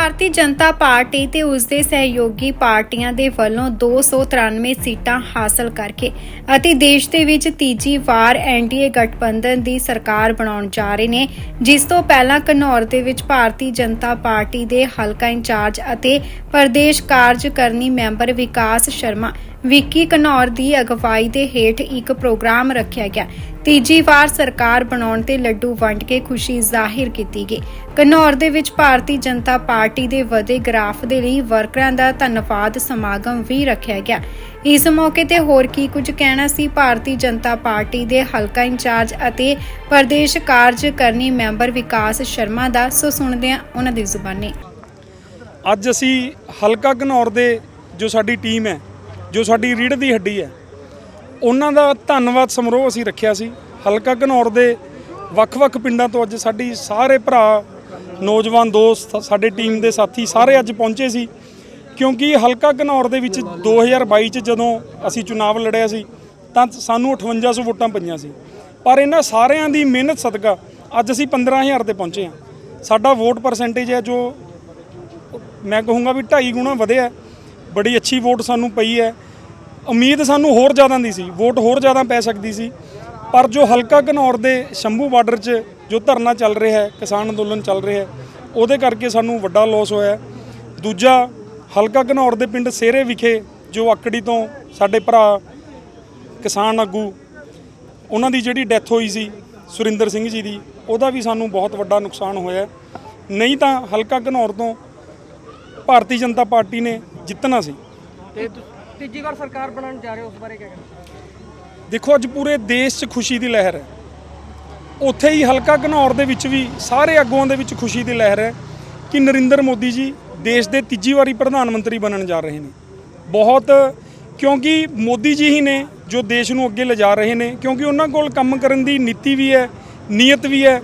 Bharatiya Janata party ਤੇ ਉਸ ਦੇ ਸਹਿਯੋਗੀ ਪਾਰਟੀਆਂ ਦੇ ਵੱਲੋਂ 293 ਸੀਟਾਂ ਹਾਸਲ ਕਰਕੇ ਅਤੇ ਦੇਸ਼ ਦੇ ਵਿੱਚ ਤੀਜੀ ਵਾਰ ਐਨਡੀਏ ਗਠਬੰਧਨ ਦੀ ਸਰਕਾਰ ਬਣਾਉਣ ਜਾ ਰਹੇ ਨੇ, ਜਿਸ ਤੋਂ ਪਹਿਲਾਂ ਘਨੌਰ ਦੇ ਵਿੱਚ ਭਾਰਤੀ ਜਨਤਾ ਪਾਰਟੀ ਦੇ ਹਲਕਾ ਇੰਚਾਰਜ ਅਤੇ ਪ੍ਰਦੇਸ਼ ਕਾਰਜਕਰਨੀ ਮੈਂਬਰ ਵਿਕਾਸ ਸ਼ਰਮਾ ਵਿੱਕੀ ਘਨੌਰ ਦੀ ਅਗਵਾਈ ਦੇ ਹੇਠ ਇੱਕ ਪ੍ਰੋਗਰਾਮ ਰੱਖਿਆ ਗਿਆ। ਤੀਜੀ ਵਾਰ ਸਰਕਾਰ ਬਣਾਉਣ ਤੇ ਲੱਡੂ ਵੰਡ ਕੇ ਖੁਸ਼ੀ ਜ਼ਾਹਿਰ ਕੀਤੀ ਗਈ। ਘਨੌਰ ਦੇ ਵਿੱਚ ਭਾਰਤੀ ਜਨਤਾ ਪਾਰਟੀ ਦੇ ਵਧੇ ਗ੍ਰਾਫ ਦੇ ਲਈ ਵਰਕਰਾਂ ਦਾ ਧੰਨਵਾਦ ਸਮਾਗਮ ਵੀ ਰੱਖਿਆ ਗਿਆ। ਇਸ ਮੌਕੇ ਤੇ ਹੋਰ ਕੀ ਕੁਝ ਕਹਿਣਾ ਸੀ ਭਾਰਤੀ ਜਨਤਾ ਪਾਰਟੀ ਦੇ ਹਲਕਾ ਇੰਚਾਰਜ ਅਤੇ ਪ੍ਰਦੇਸ਼ ਕਾਰਜਕਰਨੀ ਮੈਂਬਰ ਵਿਕਾਸ ਸ਼ਰਮਾ ਦਾ, ਸੋ ਸੁਣਦੇ ਹਾਂ ਉਹਨਾਂ ਦੀ ਜ਼ੁਬਾਨੀ। ਅੱਜ ਅਸੀਂ ਹਲਕਾ ਘਨੌਰ ਦੇ ਜੋ ਸਾਡੀ ਟੀਮ ਹੈ ਜੋ ਸਾਡੀ ਰੀੜ ਦੀ ਹੱਡੀ ਹੈ, ਉਹਨਾਂ ਦਾ ਧੰਨਵਾਦ ਸਮਾਰੋਹ ਅਸੀਂ ਰੱਖਿਆ ਸੀ। ਹਲਕਾ ਘਨੌਰ ਦੇ ਵੱਖ-ਵੱਖ ਪਿੰਡਾਂ ਤੋਂ ਅੱਜ ਸਾਡੀ ਸਾਰੇ ਭਰਾ, ਨੌਜਵਾਨ ਦੋਸਤ ਸਾਡੇ ਟੀਮ ਦੇ ਸਾਥੀ ਸਾਰੇ ਅੱਜ ਪਹੁੰਚੇ ਸੀ। ਕਿਉਂਕਿ ਹਲਕਾ ਘਨੌਰ ਦੇ ਵਿੱਚ 2022 ਚ ਜਦੋਂ ਅਸੀਂ ਚੁਣਾਵ ਲੜਿਆ ਸੀ, ਤਾਂ ਸਾਨੂੰ 5800 ਵੋਟਾਂ ਪਈਆਂ ਸੀ। ਪਰ ਇਹਨਾਂ ਸਾਰਿਆਂ ਦੀ ਮਿਹਨਤ ਸਦਕਾ ਅੱਜ ਅਸੀਂ 15000 ਤੇ ਪਹੁੰਚੇ ਹਾਂ। ਸਾਡਾ ਵੋਟ ਪਰਸੈਂਟੇਜ ਹੈ ਜੋ ਮੈਂ ਕਹੂੰਗਾ ਵੀ 2.5 ਗੁਣਾ ਵਧਿਆ ਬੜੀ ਅੱਛੀ ਵੋਟ ਸਾਨੂੰ ਪਈ ਹੈ। ਉਮੀਦ ਸਾਨੂੰ ਹੋਰ ਜ਼ਿਆਦਾ ਦੀ ਸੀ, ਵੋਟ ਹੋਰ ਜ਼ਿਆਦਾ ਪੈ ਸਕਦੀ ਸੀ। ਪਰ ਜੋ ਹਲਕਾ ਘਨੌਰ ਦੇ ਸ਼ੰਭੂ ਬਾਰਡਰ 'ਚ ਜੋ ਧਰਨਾ ਚੱਲ ਰਿਹਾ ਹੈ, ਕਿਸਾਨ ਅੰਦੋਲਨ ਚੱਲ ਰਿਹਾ ਹੈ, ਉਹਦੇ ਕਰਕੇ ਸਾਨੂੰ ਵੱਡਾ ਲਾਸ ਹੋਇਆ ਦੂਜਾ, ਹਲਕਾ ਘਨੌਰ ਦੇ ਪਿੰਡ ਸੇਰੇ ਵਿਖੇ ਜੋ ਆਕੜੀ ਤੋਂ ਸਾਡੇ ਭਰਾ ਕਿਸਾਨ ਆਗੂ, ਉਹਨਾਂ ਦੀ ਜਿਹੜੀ ਡੈਥ ਹੋਈ ਸੀ, ਸੁਰਿੰਦਰ ਸਿੰਘ ਜੀ ਦੀ, ਉਹਦਾ ਵੀ ਸਾਨੂੰ ਬਹੁਤ ਵੱਡਾ ਨੁਕਸਾਨ ਹੋਇਆ ਨਹੀਂ ਤਾਂ ਹਲਕਾ ਘਨੌਰ ਤੋਂ ਭਾਰਤੀ ਜਨਤਾ ਪਾਰਟੀ ਨੇ ਜਿੱਤਣਾ ਸੀ। ਤੇ ਤੀਜੀ ਵਾਰ ਸਰਕਾਰ ਬਣਾਉਣ ਜਾ ਰਹੇ ਹੋ ਉਸ ਬਾਰੇ ਕੀ ਕਹਿਣਾ? ਦੇਖੋ ਅੱਜ ਪੂਰੇ ਦੇਸ਼ 'ਚ ਖੁਸ਼ੀ ਦੀ ਲਹਿਰ ਹੈ। ਉੱਥੇ ਹੀ ਹਲਕਾ ਘਨੌਰ ਦੇ ਵਿੱਚ ਵੀ ਸਾਰੇ ਆਗੂਆਂ ਦੇ ਵਿੱਚ ਖੁਸ਼ੀ ਦੀ ਲਹਿਰ ਹੈ ਕਿ ਨਰਿੰਦਰ ਮੋਦੀ ਜੀ ਦੇਸ਼ ਦੇ ਤੀਜੀ ਵਾਰੀ ਪ੍ਰਧਾਨ ਮੰਤਰੀ ਬਣਨ ਜਾ ਰਹੇ ਨੇ। ਬਹੁਤ ਕਿਉਂਕਿ ਮੋਦੀ ਜੀ ਹੀ ਨੇ ਜੋ ਦੇਸ਼ ਨੂੰ ਅੱਗੇ ਲਿਜਾ ਰਹੇ ਨੇ ਕਿਉਂਕਿ ਉਹਨਾਂ ਕੋਲ ਕੰਮ ਕਰਨ ਦੀ ਨੀਤੀ ਵੀ ਹੈ ਨੀਅਤ ਵੀ ਹੈ।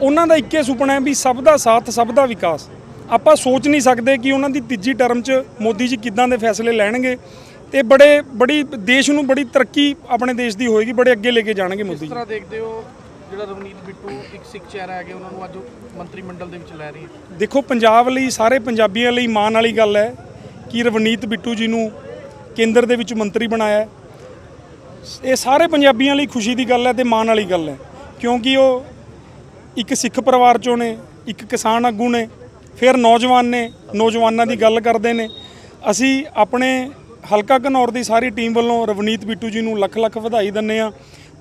ਉਹਨਾਂ ਦਾ ਇੱਕੇ ਸੁਪਨਾ ਹੈ ਵੀ ਸਭ ਦਾ ਸਾਥ ਸਭ ਦਾ ਵਿਕਾਸ। ਆਪਾਂ ਸੋਚ ਨਹੀਂ ਸਕਦੇ ਕਿ ਉਹਨਾਂ ਦੀ ਤੀਜੀ ਟਰਮ 'ਚ ਮੋਦੀ ਜੀ ਕਿੱਦਾਂ ਦੇ ਫੈਸਲੇ ਲੈਣਗੇ ਤੇ ਬੜੇ ਬੜੀ ਦੇਸ਼ ਨੂੰ ਬੜੀ ਤਰੱਕੀ ਆਪਣੇ ਦੇਸ਼ ਦੀ ਹੋਏਗੀ ਬੜੇ ਅੱਗੇ ਲੈ ਕੇ ਜਾਣਗੇ ਮੋਦੀ ਜੀ ਤਰ੍ਹਾਂ ਦੇਖਦੇ ਹੋ ਜਿਹੜਾ ਰਵਨੀਤ ਬਿੱਟੂ ਇੱਕ ਸਿੱਖ ਚਿਹਰਾ ਹੈਗੇ ਉਹਨਾਂ ਨੂੰ ਅੱਜ ਮੰਤਰੀ ਮੰਡਲ ਦੇ ਵਿੱਚ ਲੈ ਰਹੀ ਹੈ ਦੇਖੋ ਪੰਜਾਬ ਲਈ ਸਾਰੇ ਪੰਜਾਬੀਆਂ ਲਈ ਮਾਣ ਵਾਲੀ ਗੱਲ ਹੈ ਕਿ ਰਵਨੀਤ ਬਿੱਟੂ ਜੀ ਨੂੰ ਕੇਂਦਰ ਦੇ ਵਿੱਚ ਮੰਤਰੀ ਬਣਾਇਆ। ਇਹ ਸਾਰੇ ਪੰਜਾਬੀਆਂ ਲਈ ਖੁਸ਼ੀ ਦੀ ਗੱਲ ਹੈ ਤੇ ਮਾਣ ਵਾਲੀ ਗੱਲ ਹੈ ਕਿਉਂਕਿ ਉਹ ਇੱਕ ਸਿੱਖ ਪਰਿਵਾਰ ਚੋਂ ਨੇ ਇੱਕ ਕਿਸਾਨ ਆਗੂ ਨੇ ਫਿਰ ਨੌਜਵਾਨ ਨੇ, ਨੌਜਵਾਨਾਂ ਦੀ ਗੱਲ ਕਰਦੇ ਨੇ। ਅਸੀਂ ਆਪਣੇ ਹਲਕਾ ਘਨੌਰ ਦੀ ਸਾਰੀ ਟੀਮ ਵੱਲੋਂ ਰਵਨੀਤ ਬਿੱਟੂ ਜੀ ਨੂੰ ਲੱਖ ਲੱਖ ਵਧਾਈ ਦਿੰਦੇ ਆ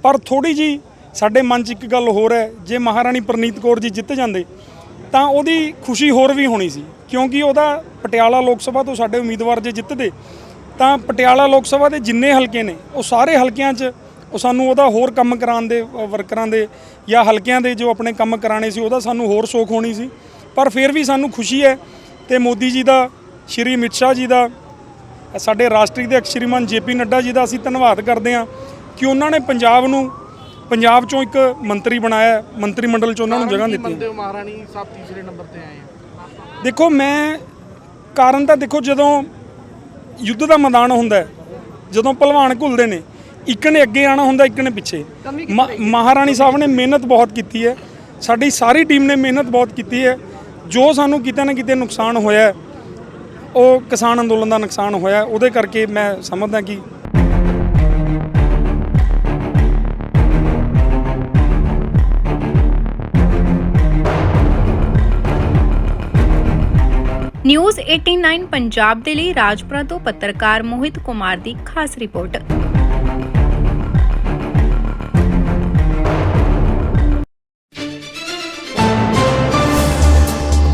ਪਰ ਥੋੜੀ ਜੀ ਸਾਡੇ ਮਨ 'ਚ ਇੱਕ ਗੱਲ ਹੋਰ ਹੈ, ਜੇ ਮਹਾਰਾਣੀ ਪ੍ਰਨੀਤ ਕੌਰ ਜੀ ਜਿੱਤ ਜਾਂਦੇ, ਤਾਂ ਉਹਦੀ ਖੁਸ਼ੀ ਹੋਰ ਵੀ ਹੋਣੀ ਸੀ। ਕਿਉਂਕਿ ਉਹਦਾ ਪਟਿਆਲਾ ਲੋਕ ਸਭਾ ਤੋਂ ਸਾਡੇ ਉਮੀਦਵਾਰ ਜੇ ਜਿੱਤਦੇ, ਤਾਂ ਪਟਿਆਲਾ ਲੋਕ ਸਭਾ ਦੇ ਜਿੰਨੇ ਹਲਕੇ ਨੇ, ਉਹ ਸਾਰੇ ਹਲਕਿਆਂ 'ਚ ਉਹ ਸਾਨੂੰ ਉਹਦਾ ਹੋਰ ਕੰਮ ਕਰਾਉਣ ਦੇ ਵਰਕਰਾਂ ਦੇ ਜਾਂ ਹਲਕਿਆਂ ਦੇ ਜੋ ਆਪਣੇ ਕੰਮ ਕਰਾਣੇ ਸੀ, ਉਹਦਾ ਸਾਨੂੰ ਹੋਰ ਸੋਖ ਹੋਣੀ ਸੀ। ਪਰ ਫਿਰ ਵੀ ਸਾਨੂੰ ਖੁਸ਼ੀ ਹੈ ਤੇ ਮੋਦੀ ਜੀ ਦਾ ਸ਼੍ਰੀ ਅਮਿਤ ਸ਼ਾਹ ਜੀ ਦਾ ਸਾਡੇ ਰਾਸ਼ਟਰੀ ਦੇ ਸ਼੍ਰੀਮਾਨ ਜੇਪੀ ਨੱਡਾ ਜੀ ਦਾ ਅਸੀਂ ਧੰਨਵਾਦ ਕਰਦੇ ਹਾਂ ਕਿ ਉਹਨਾਂ ਨੇ ਪੰਜਾਬ ਨੂੰ ਪੰਜਾਬ ਚੋਂ ਇੱਕ ਮੰਤਰੀ ਬਣਾਇਆ ਮੰਤਰੀ ਮੰਡਲ 'ਚ ਉਹਨਾਂ ਨੂੰ ਜਗ੍ਹਾ ਦਿੱਤੀ ਹੋ। ਮਹਾਰਾਣੀ? ਸਾਹਿਬ ਤੀਸਰੇ ਨੰਬਰ ਤੇ ਆਏ ਆ। ਦੇਖੋ ਮੈਂ ਕਾਰਨ ਤਾਂ ਦੇਖੋ ਜਦੋਂ ਯੁੱਧ ਦਾ ਮੈਦਾਨ ਹੁੰਦਾ ਜਦੋਂ ਪਹਿਲਵਾਨ ਘੁਲਦੇ ਨੇ ਇੱਕ ਨੇ ਅੱਗੇ ਆਣਾ ਹੁੰਦਾ ਇੱਕ ਨੇ ਪਿੱਛੇ। ਮਹਾਰਾਣੀ ਸਾਹਿਬ ਨੇ ਮਿਹਨਤ ਬਹੁਤ ਕੀਤੀ ਹੈ ਸਾਡੀ ਸਾਰੀ ਟੀਮ ਨੇ ਮਿਹਨਤ ਬਹੁਤ ਕੀਤੀ ਹੈ ਜੋ ਸਾਨੂੰ ਕਿਤੇ ਨਾ ਕਿਤੇ ਨੁਕਸਾਨ ਹੋਇਆ ਉਹ ਕਿਸਾਨ ਅੰਦੋਲਨ ਦਾ ਨੁਕਸਾਨ ਹੋਇਆ ਉਹਦੇ ਕਰਕੇ ਮੈਂ ਸਮਝਦਾ ਕਿ ਨਿਊਜ਼ 89 ਪੰਜਾਬ ਦੇ ਲਈ ਰਾਜਪੁਰਾ ਤੋਂ ਪੱਤਰਕਾਰ ਮੋਹਿਤ ਕੁਮਾਰ ਦੀ ਖਾਸ ਰਿਪੋਰਟ।